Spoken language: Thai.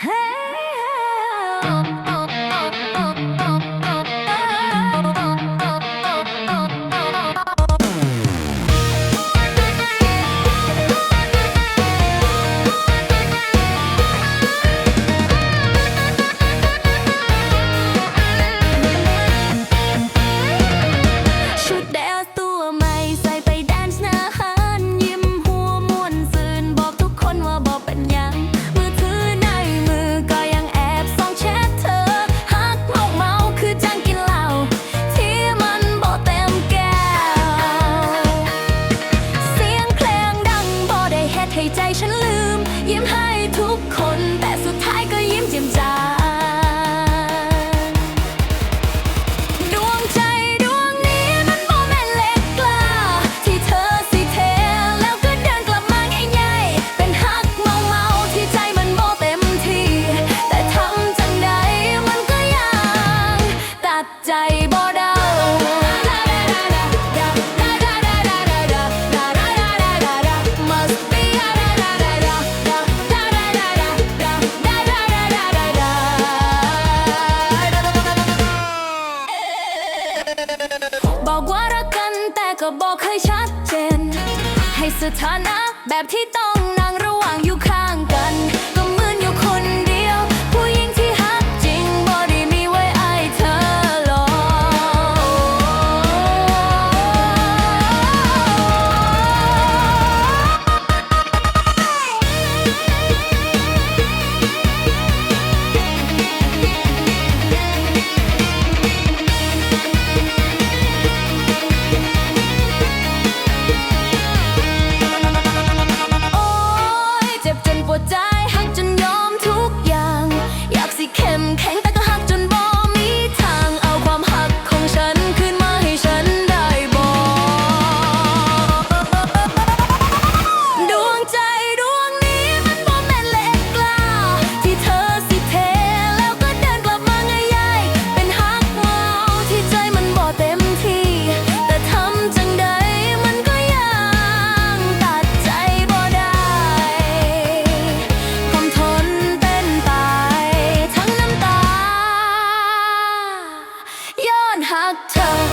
Help. Oh. ยิ้มให้ทุกคน แต่สุดท้ายก็ยิ้มเจียมจา บอกว่ารักกันแต่ก็บอกให้ชัดเจน ให้สถานะแบบที่ต้องนั่งระหว่างอยู่ hot tub.